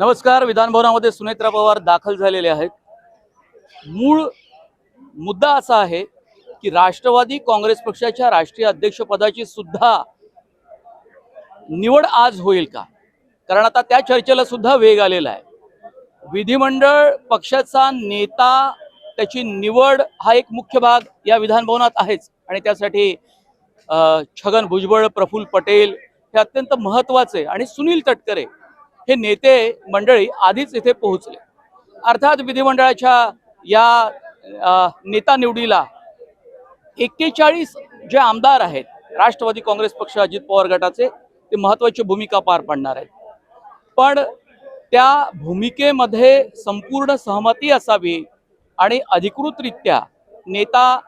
नमस्कार विधानभवनामध्ये सुनेत्रा पवार दाखल झालेले आहेत. मूळ मुद्दा असा आहे की राष्ट्रवादी काँग्रेस पक्षाच्या राष्ट्रीय अध्यक्षपदाची सुद्धा निवड आज होईल का? कारण आता त्या चर्चेला सुद्धा वेग आलेला आहे. विधिमंडळ पक्षाचा नेता त्याची निवड हा एक मुख्य भाग या विधानभवनात आहेच. आणि त्यासाठी छगन भुजबळ प्रफुल्ल पटेल हे अत्यंत महत्त्वाचे आणि सुनील तटकरे हे नेते मंडळी आधीच इथे पोहोचले. अर्थात विधिमंडळाच्या या नेता निवडीला एक्केचाळीस जे आमदार आहेत राष्ट्रवादी काँग्रेस पक्ष अजित पवार गटाचे ते महत्वाची भूमिका पार पाडणार आहेत. पण त्या भूमिकेमध्ये संपूर्ण सहमती असावी आणि अधिकृतरित्या नेता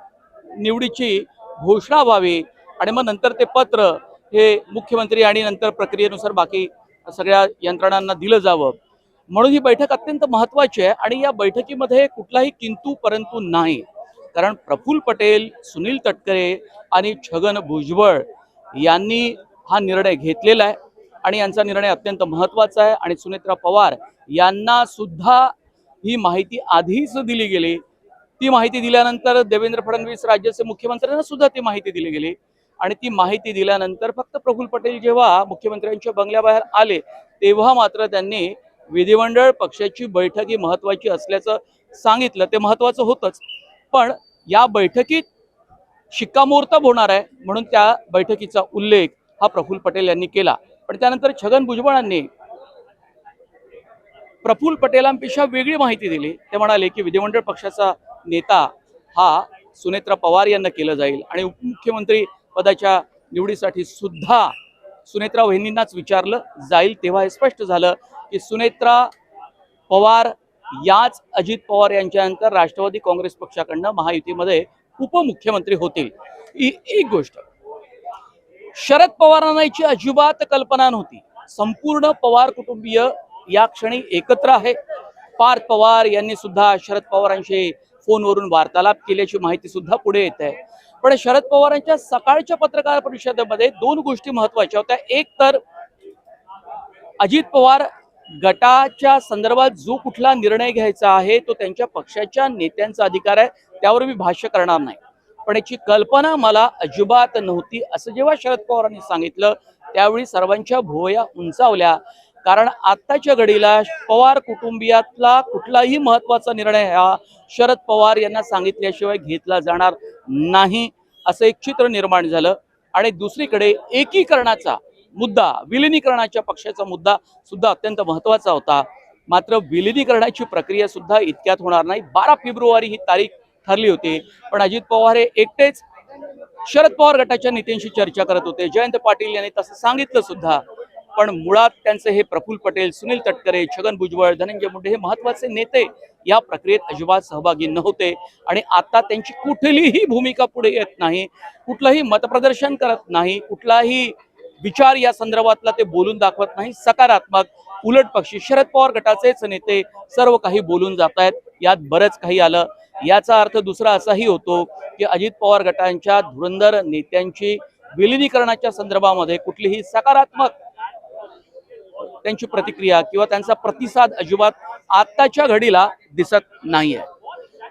निवडीची घोषणा व्हावी आणि मग नंतर ते पत्र हे मुख्यमंत्री आणि नंतर प्रक्रियेनुसार बाकी सगळ्या यंत्रणांना दिलं जावं. म्हणून ही बैठक अत्यंत महत्वाची आहे आणि या बैठकीमध्ये कुठलाही किंतू परंतु नाही. कारण प्रफुल्ल पटेल सुनील तटकरे आणि छगन भुजबळ यांनी हा निर्णय घेतलेला आहे आणि यांचा निर्णय अत्यंत महत्त्वाचा आहे आणि सुनेत्रा पवार यांना सुद्धा ही माहिती आधीच दिली गेली. ती माहिती दिल्यानंतर देवेंद्र फडणवीस राज्याचे मुख्यमंत्र्यांना सुद्धा ती माहिती दिली गेली. आणि ती माहिती दिल्यानंतर फक्त प्रफुल्ल पटेल जेव्हा मुख्यमंत्र्यांच्या बंगल्याबाहेर आले तेव्हा मात्र त्यांनी विधिमंडळ पक्षाची बैठक ही महत्वाची असल्याचं सांगितलं. ते महत्वाचं होतंच. पण या बैठकीत शिक्कामोर्तब होणार आहे म्हणून त्या बैठकीचा उल्लेख हा प्रफुल्ल पटेल यांनी केला. पण त्यानंतर छगन भुजबळांनी प्रफुल्ल पटेलांपेक्षा वेगळी माहिती दिली. ते म्हणाले की विधिमंडळ पक्षाचा नेता हा सुनेत्रा पवार यांना केलं जाईल आणि उपमुख्यमंत्री पदाच्या निवडीसाठी सुद्धा सुनेत्रा वहिनींनाच विचारलं जाईल. तेव्हा हे स्पष्ट झालं की सुनेत्रा पवार याच अजित पवार यांच्यानंतर राष्ट्रवादी काँग्रेस पक्षाकडनं महायुतीमध्ये उपमुख्यमंत्री होतील. ही एक गोष्ट. शरद पवारांना याची अजिबात कल्पना नव्हती. संपूर्ण पवार कुटुंबीय या क्षणी एकत्र आहे. पार्थ पवार यांनी सुद्धा शरद पवारांशी फोनवरून वार्तालाप केल्याची माहिती सुद्धा पुढे येत आहे. पण शरद पवारांच्या सकाळच्या पत्रकार परिषदेमध्ये दोन गोष्टी महत्त्वाच्या होत्या. एक तर अजित पवार गटाच्या संदर्भात जो कुठला निर्णय घ्यायचा आहे तो त्यांच्या पक्षाच्या नेत्यांचा अधिकार आहे त्यावर मी भाष्य करणार नाही. पण याची कल्पना मला अजिबात नव्हती असं जेव्हा शरद पवारांनी सांगितलं त्यावेळी सर्वांच्या भुवया उंचावल्या. कारण आत्ताच्या घडीला पवार कुटुंबियातला कुठलाही महत्त्वाचा निर्णय हा शरद पवार यांना सांगितल्याशिवाय घेतला जाणार नाही असं एक चित्र निर्माण झालं. आणि दुसरीकडे एकीकरणाचा मुद्दा विलिनीकरणाच्या पक्षाचा मुद्दा सुद्धा अत्यंत महत्त्वाचा होता. मात्र विलिनीकरणाची प्रक्रिया सुद्धा इतक्यात होणार नाही. बारा फेब्रुवारी ही तारीख ठरली होती. पण अजित पवार हे एकटेच शरद पवार गटाच्या नेत्यांशी चर्चा करत होते. जयंत पाटील यांनी तसं सांगितलं सुद्धा. पण मुळात त्यांचे हे प्रफुल्ल पटेल सुनील तटकरे छगन भुजबळ धनंजय मुंडे हे महत्त्वाचे नेते या प्रक्रियेत अजिबात सहभागी नव्हते. आणि आता त्यांची कुठलीही भूमिका पुढे येत नाही कुठलंही मतप्रदर्शन करत नाही कुठलाही विचार या संदर्भातला ते बोलून दाखवत नाही. सकारात्मक उलट पक्षी शरद पवार गटाचेच नेते सर्व काही बोलून जात आहेत यात बरंच काही आलं. याचा अर्थ दुसरा असाही होतो की अजित पवार गटांच्या धुरंधर नेत्यांची विलिनीकरणाच्या संदर्भामध्ये कुठलीही सकारात्मक त्यांची प्रतिक्रिया किंवा त्यांचा प्रतिसाद अजिबात आत्ताच्या घडीला दिसत नाहीये.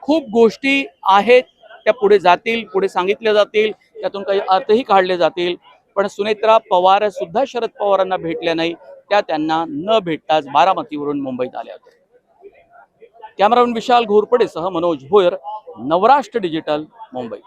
खूप गोष्टी आहेत त्या पुढे जातील पुढे सांगितल्या जातील त्यातून काही अर्थही काढले जातील पण सुनेत्रा पवार सुद्धा शरद पवारांना भेटल्या नाही त्या त्यांना न भेटताच बारामतीवरून मुंबईत आल्या होत्या. कॅमेरामॅन विशाल घोरपडेसह मनोज भोयर नवराष्ट्र डिजिटल मुंबई.